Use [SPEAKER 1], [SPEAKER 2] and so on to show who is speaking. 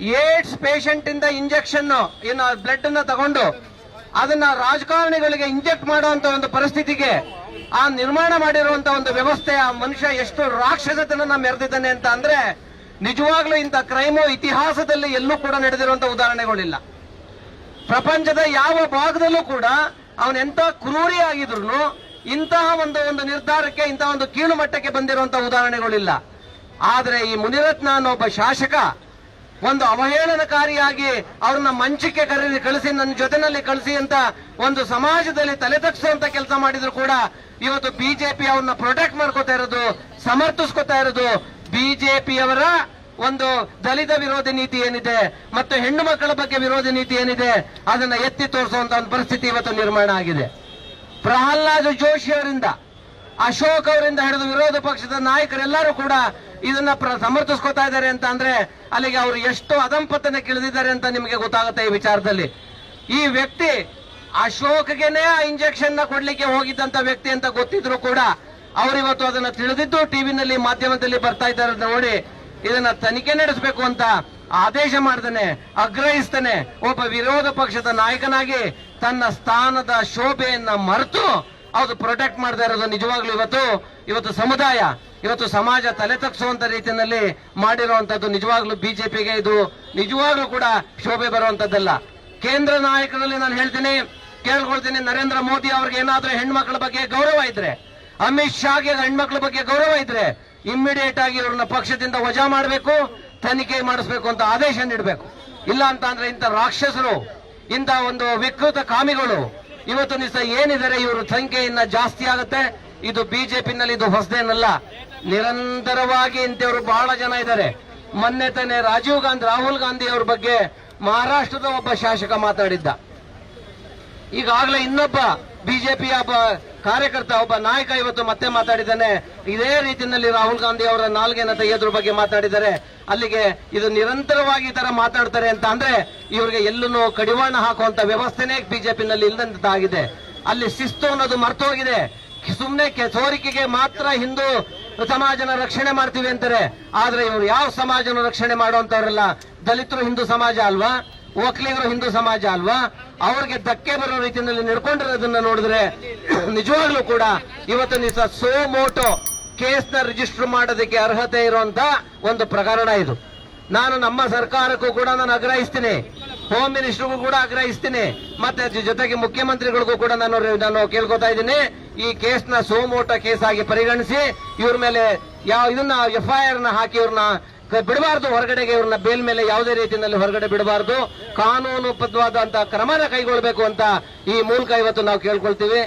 [SPEAKER 1] AIDS patient ಇಂದ injection ಏನು blood ಅನ್ನ ತಗೊಂಡು ಅದನ್ನ ರಾಜಕಾರಣಿಗಳಿಗೆ ಇಂಜೆಕ್ಟ್ ಮಾಡುವಂತ ಒಂದು ಪರಿಸ್ಥಿತಿಗೆ ಆ ನಿರ್ಮಾಣ ಮಾಡಿರುವಂತ ಒಂದು ವ್ಯವಸ್ಥೆ ಆ ಮನುಷ್ಯ ಎಷ್ಟು ರಾಕ್ಷಸತನ ಮೆರೆದಿದ್ದಾನೆ ಅಂತ ಅಂದ್ರೆ ನಿಜವಾಗ್ಲೂ ಇಂಥ ಕ್ರೈಮು ಇತಿಹಾಸದಲ್ಲಿ ಎಲ್ಲೂ ಕೂಡ ನಡೆದಿರುವಂತ ಉದಾಹರಣೆಗಳಿಲ್ಲ. ಪ್ರಪಂಚದ ಯಾವ ಭಾಗದಲ್ಲೂ ಕೂಡ ಅವನೆಂತ ಕ್ರೂರಿ ಆಗಿದ್ರು ಇಂತಹ ಒಂದು ಒಂದು ನಿರ್ಧಾರಕ್ಕೆ, ಇಂತಹ ಒಂದು ಕೀಳು ಮಟ್ಟಕ್ಕೆ ಬಂದಿರುವಂತಹ ಉದಾಹರಣೆಗಳಿಲ್ಲ. ಆದ್ರೆ ಈ ಮುನಿರತ್ನ ಅನ್ನೋ ಒಬ್ಬ ಶಾಸಕ ಒಂದು ಅವಹೇಳನಕಾರಿಯಾಗಿ ಅವ್ರನ್ನ ಮಂಚಕ್ಕೆ ಕರೆದಿ ಕಳಿಸಿ, ನನ್ನ ಜೊತೆನಲ್ಲಿ ಕಳಿಸಿ ಅಂತ ಒಂದು ಸಮಾಜದಲ್ಲಿ ತಲೆ ತಗ್ಸುವಂತ ಕೆಲಸ ಮಾಡಿದ್ರು ಕೂಡ ಇವತ್ತು ಬಿಜೆಪಿ ಅವ್ರನ್ನ ಪ್ರೊಟೆಕ್ಟ್ ಮಾಡ್ಕೋತಾ ಇರೋದು, ಸಮರ್ಥಿಸ್ಕೋತಾ ಇರೋದು ಬಿಜೆಪಿಯವರ ಒಂದು ದಲಿತ ವಿರೋಧಿ ನೀತಿ ಏನಿದೆ ಮತ್ತು ಹೆಣ್ಣು ಮಕ್ಕಳ ಬಗ್ಗೆ ವಿರೋಧಿ ನೀತಿ ಏನಿದೆ ಅದನ್ನ ಎತ್ತಿ ತೋರಿಸುವಂತ ಒಂದು ಪರಿಸ್ಥಿತಿ ಇವತ್ತು ನಿರ್ಮಾಣ ಆಗಿದೆ. ಪ್ರಹ್ಲಾದ್ ಜೋಶಿ ಅವರಿಂದ, ಅಶೋಕ್ ಅವರಿಂದ ಹಿಡಿದು ವಿರೋಧ ಪಕ್ಷದ ನಾಯಕರೆಲ್ಲರೂ ಕೂಡ ಇದನ್ನ ಸಮರ್ಥಿಸ್ಕೋತಾ ಇದ್ದಾರೆ ಅಂತ ಅಂದ್ರೆ ಅಲ್ಲಿಗೆ ಅವರು ಎಷ್ಟು ಅದಂಪತನ ಕಿಳಿದಿದ್ದಾರೆ ಅಂತ ನಿಮಗೆ ಗೊತ್ತಾಗುತ್ತೆ ಈ ವಿಚಾರದಲ್ಲಿ. ಈ ವ್ಯಕ್ತಿ ಅಶೋಕ್ಗೆನೆ ಆ ಇಂಜೆಕ್ಷನ್ನ ಕೊಡ್ಲಿಕ್ಕೆ ಹೋಗಿದ್ದಂತ ವ್ಯಕ್ತಿ ಅಂತ ಗೊತ್ತಿದ್ರು ಕೂಡ ಅವರಿವತ್ತು ಅದನ್ನ ತಿಳಿದಿದ್ದು ಟಿವಿನಲ್ಲಿ ಮಾಧ್ಯಮದಲ್ಲಿ ಬರ್ತಾ ಇದ್ದಾರೆ ನೋಡಿ, ಇದನ್ನ ತನಿಖೆ ನಡೆಸಬೇಕು ಅಂತ ಆದೇಶ ಮಾಡ್ತಾನೆ ಆಗ್ರಹಿಸ್ತಾನೆ ಒಬ್ಬ ವಿರೋಧ ಪಕ್ಷದ ನಾಯಕನಾಗಿ ತನ್ನ ಸ್ಥಾನದ ಶೋಭೆಯನ್ನ ಮರೆತು ಅದು ಪ್ರೊಟೆಕ್ಟ್ ಮಾಡ್ತಾ ಇರೋದು ನಿಜವಾಗ್ಲೂ ಇವತ್ತು? ಇವತ್ತು ಸಮುದಾಯ. ಇವತ್ತು ಸಮಾಜ ತಲೆ ತಗ್ಸುವಂತ ರೀತಿಯಲ್ಲಿ ಮಾಡಿರುವಂತದ್ದು ನಿಜವಾಗ್ಲೂ ಬಿಜೆಪಿಗೆ ಇದು ನಿಜವಾಗ್ಲೂ ಕೂಡ ಶೋಭೆ ಬರುವಂತದ್ದಲ್ಲ. ಕೇಂದ್ರ ನಾಯಕರಲ್ಲಿ ನಾನು ಹೇಳ್ತೀನಿ, ಕೇಳ್ಕೊಳ್ತೀನಿ, ನರೇಂದ್ರ ಮೋದಿ ಅವ್ರಿಗೆ ಏನಾದ್ರೂ ಹೆಣ್ಮಕ್ಳ ಬಗ್ಗೆ ಗೌರವ ಇದ್ರೆ, ಅಮಿತ್ ಶಾಗೆ ಹೆಣ್ಮಕ್ಳ ಬಗ್ಗೆ ಗೌರವ ಇದ್ರೆ ಇಮ್ಮಿಡಿಯೇಟ್ ಆಗಿ ಇವ್ರನ್ನ ಪಕ್ಷದಿಂದ ವಜಾ ಮಾಡಬೇಕು, ತನಿಖೆ ಮಾಡಿಸ್ಬೇಕು ಅಂತ ಆದೇಶ ನೀಡಬೇಕು. ಇಲ್ಲ ಅಂತ ಅಂದ್ರೆ ಇಂಥ ರಾಕ್ಷಸರು, ಇಂಥ ಒಂದು ವಿಕೃತ ಕಾಮಿಗಳು, ಇವತ್ತು ನಿಸ ಏನಿದ್ದಾರೆ ಇವರು ಸಂಖ್ಯೆ ಇನ್ನ ಜಾಸ್ತಿ ಆಗುತ್ತೆ. ಇದು ಬಿಜೆಪಿನಲ್ಲಿ ಇದು ಹೊಸದೇನಲ್ಲ. ನಿರಂತರವಾಗಿ ಇಂಥವ್ರು ಬಹಳ ಜನ ಇದ್ದಾರೆ. ಮೊನ್ನೆ ತಾನೆ ರಾಜೀವ್ ಗಾಂಧಿ, ರಾಹುಲ್ ಗಾಂಧಿ ಅವ್ರ ಬಗ್ಗೆ ಮಹಾರಾಷ್ಟ್ರದ ಒಬ್ಬ ಶಾಸಕ ಮಾತಾಡಿದ್ದ. ಈಗಾಗಲೇ ಇನ್ನೊಬ್ಬ ಬಿಜೆಪಿಯ ಒಬ್ಬ ಕಾರ್ಯಕರ್ತ, ಒಬ್ಬ ನಾಯಕ ಇವತ್ತು ಮತ್ತೆ ಮಾತಾಡಿದ್ದಾನೆ. ಇದೇ ರೀತಿಯಲ್ಲಿ ರಾಹುಲ್ ಗಾಂಧಿ ಅವರ ನಾಲ್ಗೆನ ತೆಗೆಯೋದ್ರ ಬಗ್ಗೆ ಮಾತಾಡಿದ್ದಾರೆ. ಅಲ್ಲಿಗೆ ಇದು ನಿರಂತರವಾಗಿ ಈ ತರ ಮಾತಾಡ್ತಾರೆ ಅಂತ ಅಂದ್ರೆ ಇವರಿಗೆ ಎಲ್ಲೂ ಕಡಿವಾಣ ಹಾಕುವಂತ ವ್ಯವಸ್ಥೆನೇ ಬಿಜೆಪಿನಲ್ಲಿ ಇಲ್ಲದಂತಾಗಿದೆ ಅಲ್ಲಿ ಶಿಸ್ತು ಅನ್ನೋದು ಮರ್ತೋಗಿದೆ. ಸುಮ್ಮನೆ ಸೋರಿಕೆಗೆ ಮಾತ್ರ ಹಿಂದೂ ಸಮಾಜನ ರಕ್ಷಣೆ ಮಾಡ್ತೀವಿ ಅಂತಾರೆ. ಆದ್ರೆ ಇವರು ಯಾವ ಸಮಾಜನ ರಕ್ಷಣೆ ಮಾಡುವಂತವ್ರಲ್ಲ ದಲಿತರು ಹಿಂದೂ ಸಮಾಜ ಅಲ್ವಾ? ಒಕ್ಕಲಿಗರು ಹಿಂದೂ ಸಮಾಜ ಅಲ್ವಾ? ಅವ್ರಿಗೆ ಧಕ್ಕೆ ಬರೋ ರೀತಿಯಲ್ಲಿ ನಡ್ಕೊಂಡಿರೋದನ್ನ ನೋಡಿದ್ರೆ ನಿಜವಾಗ್ಲೂ ಕೂಡ ಇವತ್ತು ನಿಸ ಸೋ ಮೋಟೋ ಕೇಸ್ ರಿಜಿಸ್ಟರ್ ಮಾಡೋದಕ್ಕೆ ಅರ್ಹತೆ ಇರುವಂತ ಒಂದು ಪ್ರಕರಣ ಇದು. ನಾನು ನಮ್ಮ ಸರ್ಕಾರಕ್ಕೂ ಕೂಡ ನಾನು ಆಗ್ರಹಿಸ್ತೀನಿ. ಹೋಮ್ ಮಿನಿಸ್ಟರ್ಗೂ ಕೂಡ ಆಗ್ರಹಿಸ್ತೀನಿ. ಮತ್ತೆ ಜೊತೆಗೆ ಮುಖ್ಯಮಂತ್ರಿಗಳಿಗೂ ಕೂಡ ನಾನು ನಾನು ಕೇಳ್ಕೊತಾ ಇದ್ದೀನಿ. ಈ ಕೇಸ್ನ ಸೋಮೋಟ ಕೇಸ್ ಆಗಿ ಪರಿಗಣಿಸಿ, ಇವ್ರ ಮೇಲೆ ಯಾವ ಇದನ್ನ ಎಫ್ಐಆರ್ನ ಹಾಕಿ ಇವ್ರನ್ನ ಬಿಡಬಾರ್ದು. ಹೊರಗಡೆಗೆ ಇವ್ರನ್ನ ಬೇಲ್ ಮೇಲೆ ಯಾವುದೇ ರೀತಿಯಲ್ಲಿ ಹೊರಗಡೆ ಬಿಡಬಾರ್ದು. ಕಾನೂನು ಬದ್ಧವಾದಂತಹ ಕ್ರಮನ ಕೈಗೊಳ್ಳಬೇಕು ಅಂತ ಈ ಮೂಲಕ ಇವತ್ತು ನಾವು ಕೇಳ್ಕೊಳ್ತೀವಿ.